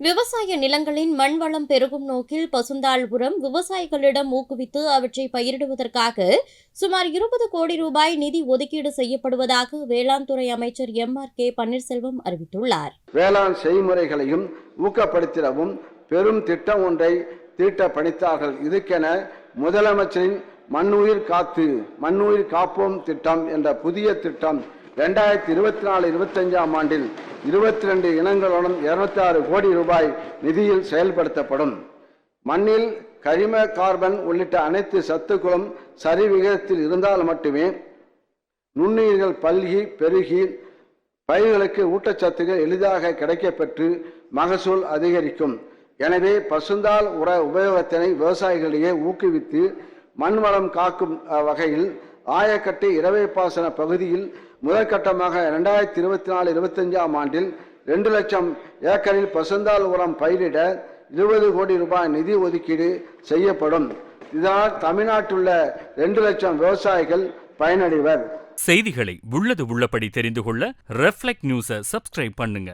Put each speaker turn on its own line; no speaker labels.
விவசாய நிலங்களின் மண்வளம் பெருகும் நோக்கில் பசுந்தாள் உரம் விவசாயிகளிடம் ஊக்குவித்து அவற்றை பயிரிடுவதற்காக சுமார் இருபது கோடி ரூபாய் நிதி ஒதுக்கீடு செய்யப்படுவதாக வேளாண் துறை அமைச்சர் எம் ஆர் கே பன்னீர்செல்வம் அறிவித்துள்ளார்.
வேளாண் செய்முறைகளையும் ஊக்கப்படுத்திடவும் பெரும் திட்டம் ஒன்றை தீட்ட பணித்தார்கள். இதுக்கென முதலமைச்சரின் மண்ணுயிர் காத்து மண்ணுயிர் காப்போம் திட்டம் என்ற புதிய திட்டம் ரெண்டாயிரத்தி இருபத்தி நாலு இருபத்தஞ்சாம் ஆண்டில் இருபத்தி ரெண்டு இனங்களுடன் இருநூத்தி ஆறு கோடி ரூபாய் நிதியில் செயல்படுத்தப்படும். மண்ணில் கரிம கார்பன் உள்ளிட்ட அனைத்து சத்துக்களும் சரி விகிதத்தில் இருந்தால் மட்டுமே நுண்ணுயிர்கள் பல்கி பெருகி பயிர்களுக்கு ஊட்டச்சத்துகள் எளிதாக கிடைக்கப்பெற்று மகசூல் அதிகரிக்கும். எனவே பசுந்தால் உர உபயோகத்தினை விவசாயிகளிடையே ஊக்குவித்து மண் வளம் காக்கும் வகையில் ஆயக்கட்டு இரவை பாசன பகுதியில் முதற்கட்டமாக இரண்டாயிரத்தி இருபத்தி நாலு இருபத்தஞ்சாம் ஆண்டில் ரெண்டு லட்சம் ஏக்கரில் பசுந்தால் உரம் பயிரிட இருபது கோடி ரூபாய் நிதி ஒதுக்கீடு செய்யப்படும். இதனால் தமிழ்நாட்டுள்ள ரெண்டு லட்சம் விவசாயிகள் பயனடைவர்.
செய்திகளை உள்ளது உள்ளபடி தெரிந்து கொள்ள ரெஃப்ளெக்ட் நியூஸை சப்ஸ்கிரைப் பண்ணுங்க.